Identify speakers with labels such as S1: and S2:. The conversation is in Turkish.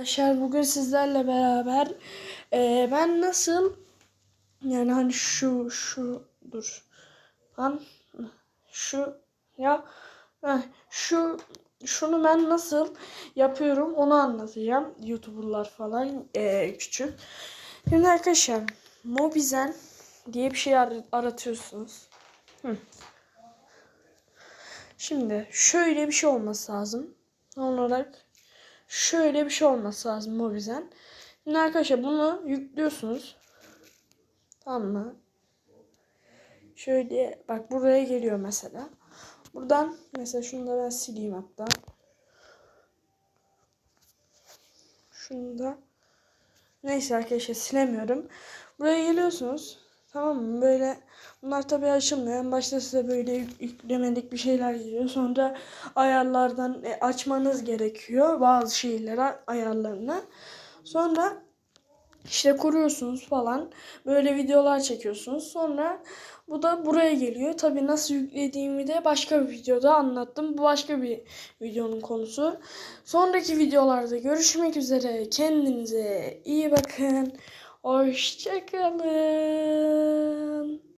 S1: Arkadaşlar bugün sizlerle beraber eee, ben nasıl yani hani şu şu dur lan şu ya heh, şu şunu ben nasıl yapıyorum onu anlatacağım youtuberlar falan eee, küçük. Şimdi arkadaşlar Mobizen diye bir şey ar- aratıyorsunuz. Hı. Şimdi şöyle bir şey olması lazım. Olarak şöyle bir şey olması lazım Mobizen. Şimdi arkadaşlar bunu yüklüyorsunuz. Tamam mı? Şöyle bak buraya geliyor mesela. Buradan mesela şunu da ben sileyim hatta. Şunu da neyse arkadaşlar silemiyorum. Buraya geliyorsunuz. Tamam mı? Böyle bunlar tabii açılmıyor. En başta size böyle yük- yüklemelik bir şeyler geliyor. Sonra ayarlardan e, açmanız gerekiyor bazı şeyleri ayarlarını. Sonra işte kuruyorsunuz falan. Böyle videolar çekiyorsunuz. Sonra bu da buraya geliyor. Tabii nasıl yüklediğimi de başka bir videoda anlattım. Bu başka bir videonun konusu. Sonraki videolarda görüşmek üzere. Kendinize iyi bakın. Hoşçakalın.